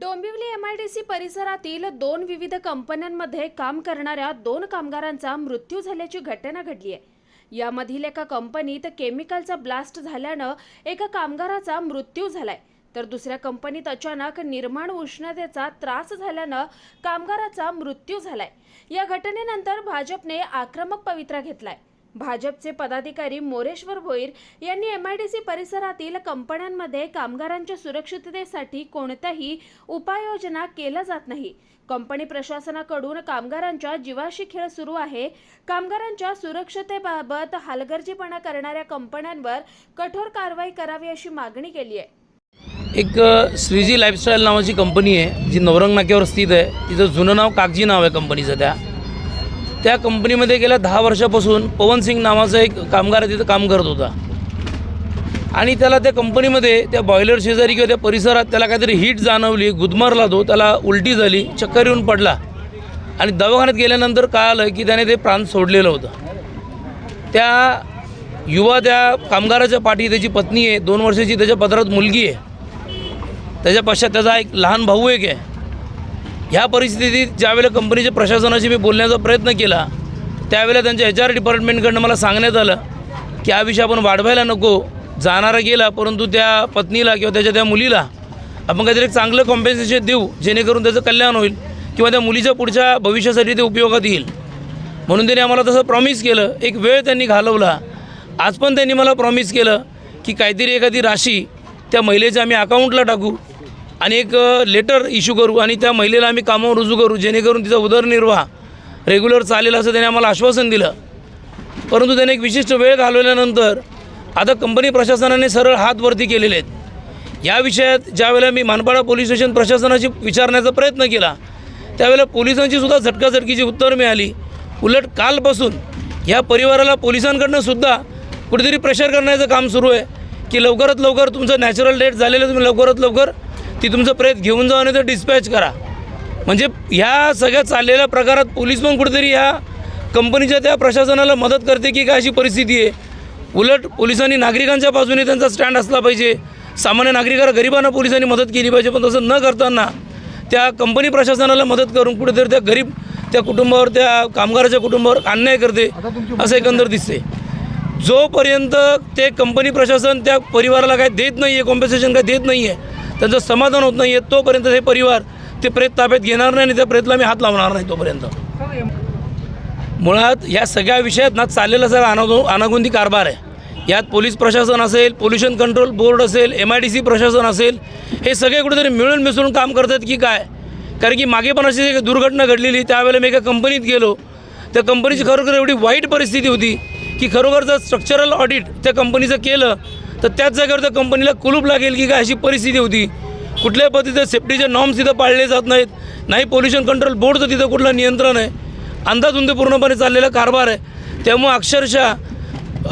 Dombivli MIDC परिसरातील दोन विविध कंपन्यांमध्ये काम करणाऱ्या दोन कामगारांचा मृत्यू झाल्याची घटना घडली आहे. यामधील एका कंपनीत केमिकलचा ब्लास्ट झाल्यानं एका कामगाराचा मृत्यू झालाय. तर दुसऱ्या कंपनीत अचानक निर्माण उष्णतेचा त्रास झाल्यानं कामगाराचा मृत्यू झालाय. या घटनेनंतर भाजपने आक्रमक पवित्रा घेतलाय. भाजपचे पदाधिकारी मोरेश्वर भोईर यांनी एमआयडीसी परिसरातील कंपन्यांमध्ये कामगारांच्या सुरक्षिततेसाठी कोणत्याही उपाययोजना केल्या जात नाही. कंपनी प्रशासनाकडून कामगारांच्या जीवाशी खेळ सुरू आहे. कामगारांच्या सुरक्षतेबाबत हलगर्जीपणा करणाऱ्या कंपन्यांवर कठोर कारवाई करावी अशी मागणी केली आहे. एक श्रीजी लाईफस्टाईल नावाची कंपनी आहे जी नवरंग नाक्यावर स्थित आहे. तिचं जुनं नाव कागजी नाव आहे कंपनीचं त्या. त्या कंपनीमध्ये गेल्या दहा वर्षापासून पवन सिंग नावाचा एक कामगार तिथं काम करत होता. आणि त्याला त्या कंपनीमध्ये त्या बॉयलर शेजारी किंवा त्या परिसरात त्याला काहीतरी हीट जाणवली गुदमरला तो त्याला उलटी झाली चक्कर येऊन पडला. आणि दवाखान्यात गेल्यानंतर कळालं की त्याने ते प्राण सोडलेलं होतं. त्या युवा त्या कामगाराच्या पाठी त्याची पत्नी आहे दोन वर्षाची त्याच्या पदरात मुलगी आहे. त्याच्या पश्चात त्याचा एक लहान भाऊ एक आहे. ह्या परिस्थितीत ज्यावेळेला कंपनीच्या प्रशासनाशी मी बोलण्याचा प्रयत्न केला त्यावेळेला त्यांच्या एच आर डिपार्टमेंटकडनं मला सांगण्यात आलं की हा विषय आपण वाढवायला नको जाणारा गेला परंतु त्या पत्नीला किंवा त्याच्या त्या मुलीला आपण काहीतरी एक चांगलं कॉम्पेन्सेशन देऊ जेणेकरून त्याचं कल्याण होईल किंवा त्या मुलीच्या पुढच्या भविष्यासाठी ते उपयोगात येईल. म्हणून त्यांनी आम्हाला तसं प्रॉमिस केलं. एक वेळ त्यांनी घालवला. आज पण त्यांनी मला प्रॉमिस केलं की काहीतरी एखादी राशी त्या महिलेच्या आम्ही अकाउंटला टाकू आणि एक लेटर इश्यू करू आणि त्या महिलेला आम्ही कामावर रुजू करू जेणेकरून तिचा उदरनिर्वाह रेग्युलर चालेल असं त्याने आम्हाला आश्वासन दिलं. परंतु त्याने एक विशिष्ट वेळ घालवल्यानंतर आता कंपनी प्रशासनाने सरळ हात वरती केलेले आहेत. या विषयात ज्यावेळेला मी मानपाडा पोलीस स्टेशन प्रशासनाशी विचारण्याचा प्रयत्न केला त्यावेळेला पोलिसांची सुद्धा झटकाझटकीची उत्तर मिळाली. उलट कालपासून या परिवाराला पोलिसांकडनं सुद्धा कुठेतरी प्रेशर करण्याचं काम सुरू आहे की लवकरात लवकर तुमचं नॅचरल डेट झालेलं तुम्ही लवकरात लवकर ती तुमचं प्रेत घेऊन जा आणि ते डिस्पॅच करा. म्हणजे ह्या सगळ्या चाललेल्या प्रकारात पोलीस पण कुठेतरी ह्या कंपनीच्या त्या प्रशासनाला मदत करते की काय अशी परिस्थिती आहे. उलट पोलिसांनी नागरिकांच्या बाजूने त्यांचा स्टँड असला पाहिजे. सामान्य नागरिकाला गरिबांना पोलिसांनी मदत केली पाहिजे पण तसं न करताना त्या कंपनी प्रशासनाला मदत करून कुठेतरी त्या गरीब त्या कुटुंबावर त्या कामगाराच्या कुटुंबावर अन्याय करते असं एकंदर दिसते जोपर्यंत ते कंपनी प्रशासन त्या परिवाराला काय देत नाही आहे कॉम्पेन्सेशन काय देत नाही आहे त्यांचं समाधान होत नाही आहे तोपर्यंत हे परिवार ते प्रेत ताब्यात घेणार नाही आणि त्या प्रेतला मी हात लावणार नाही तोपर्यंत. मुळात या सगळ्या विषयात ना चाललेला सगळा अनागो अनागोंदी कारभार आहे. यात पोलीस प्रशासन असेल पोल्युशन कंट्रोल बोर्ड असेल एम आय डी सी प्रशासन असेल हे सगळे कुठेतरी मिळून मिसळून काम करतात की काय? कारण की मागे पण अशी एक दुर्घटना घडलेली त्यावेळेला मी एका कंपनीत गेलो. त्या कंपनीची खरोखर एवढी वाईट परिस्थिती होती की खरोखर जर स्ट्रक्चरल ऑडिट त्या कंपनीचं केलं तर त्याच जागेवर त्या कंपनीला कुलूप लागेल की काय अशी परिस्थिती होती. कुठल्या पद्धतीचे सेफ्टीचे नॉर्म्स तिथं पाळले जात नाहीत. नाही पोल्युशन कंट्रोल बोर्डचं तिथं कुठलं नियंत्रण आहे. अंदाजून पूर्णपणे चाललेला कारभार आहे. त्यामुळं अक्षरशः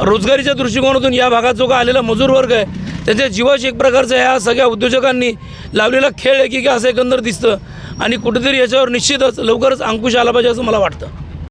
रोजगारीच्या दृष्टिकोनातून या भागात जो का आलेला मजूर वर्ग आहे त्याच्या जीवाशी एक प्रकारचा ह्या सगळ्या उद्योजकांनी लावलेला खेळ आहे की काय असं एकंदर दिसतं. आणि कुठेतरी याच्यावर निश्चितच लवकरच अंकुश आला पाहिजे असं मला वाटतं.